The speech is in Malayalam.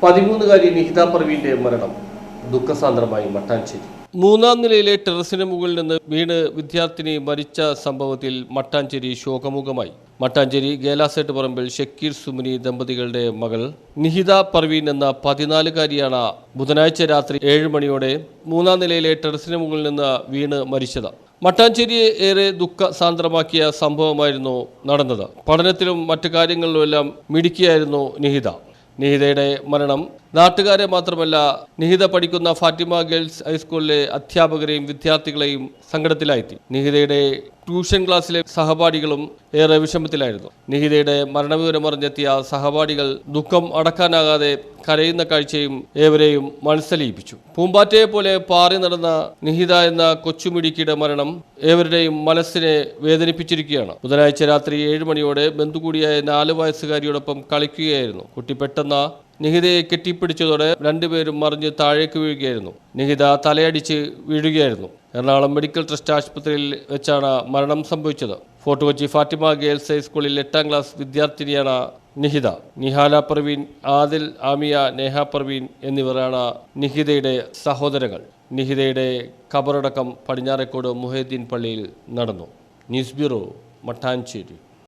പതിമൂന്നുകാരി നിഹിത പർവീന്റെ മരണം ദുഃഖസാന്ദ്രമായി മട്ടാഞ്ചേരി. മൂന്നാം നിലയിലെ ടെറസിന് മുകളിൽ നിന്ന് വീണ് വിദ്യാർത്ഥിനി മരിച്ച സംഭവത്തിൽ മട്ടാഞ്ചേരി ശോകമുഖമായി. മട്ടാഞ്ചേരി ഗേലാസെട്ട് പറമ്പിൽ ഷക്കീർ സുമിനി ദമ്പതികളുടെ മകൾ നിഹിത പർവീൻ എന്ന പതിനാലുകാരിയാണ് ബുധനാഴ്ച രാത്രി ഏഴ് മണിയോടെ മൂന്നാം നിലയിലെ ടെറസിന് മുകളിൽ നിന്ന് വീണ് മരിച്ചത്. മട്ടാഞ്ചേരിയെ ഏറെ ദുഃഖസാന്ദ്രമാക്കിയ സംഭവമായിരുന്നു നടന്നത്. പഠനത്തിലും മറ്റു കാര്യങ്ങളിലുമെല്ലാം മിടുക്കിയായിരുന്നു നിഹിത. നിഹിതയുടെ മരണം. നാട്ടുകാരെ മാത്രമല്ല നിഹിത പഠിക്കുന്ന ഫാത്തിമ ഗേൾസ് ഹൈസ്കൂളിലെ അധ്യാപകരെയും വിദ്യാർത്ഥികളെയും സങ്കടത്തിലായെത്തി നിഹിതയുടെ ട്യൂഷൻ ക്ലാസ്സിലെ സഹപാഠികളും ഏറെ വിഷമത്തിലായിരുന്നു. നിഹിതയുടെ മരണവിവരമറിഞ്ഞെത്തിയ സഹപാഠികൾ ദുഃഖം അടക്കാനാകാതെ കരയുന്ന കാഴ്ചയും ഏവരെയും മനസ്സലിയിപ്പിച്ചു പൂമ്പാറ്റയെ പോലെ പാറി നടന്ന നിഹിത എന്ന കൊച്ചുമിടിക്കിയുടെ മരണം ഏവരുടെയും മനസ്സിനെ വേദനിപ്പിച്ചിരിക്കുകയാണ്. ബുധനാഴ്ച രാത്രി ഏഴ് മണിയോടെ ബന്ധുകൂടിയായ നാല് വയസ്സുകാരിയോടൊപ്പം കളിക്കുകയായിരുന്നു. കുട്ടി പെട്ടെന്ന് നിഹിതയെ കെട്ടിപ്പിടിച്ചതോടെ രണ്ടുപേരും മറിഞ്ഞ് താഴേക്ക് വീഴുകയായിരുന്നു. നിഹിത തലയടിച്ച് വീഴുകയായിരുന്നു. എറണാകുളം മെഡിക്കൽ ട്രസ്റ്റ് ആശുപത്രിയിൽ വെച്ചാണ് മരണം സംഭവിച്ചത്. ഫോർട്ട് കൊച്ചി ഫാത്തിമ ഗേൾസ് ഹൈസ്കൂളിൽ എട്ടാം ക്ലാസ് വിദ്യാർത്ഥിനിയാണ് നിഹിത. നിഹാല പ്രവീൺ ആദിൽ ആമിയ നേഹ പ്രവീൺ എന്നിവരാണ് നിഹിതയുടെ സഹോദരങ്ങൾ. നിഹിതയുടെ ഖബറടക്കം പടിഞ്ഞാറേക്കോട് മുഹദ്ദീൻ പള്ളിയിൽ നടന്നു. News bureau Mattancherry.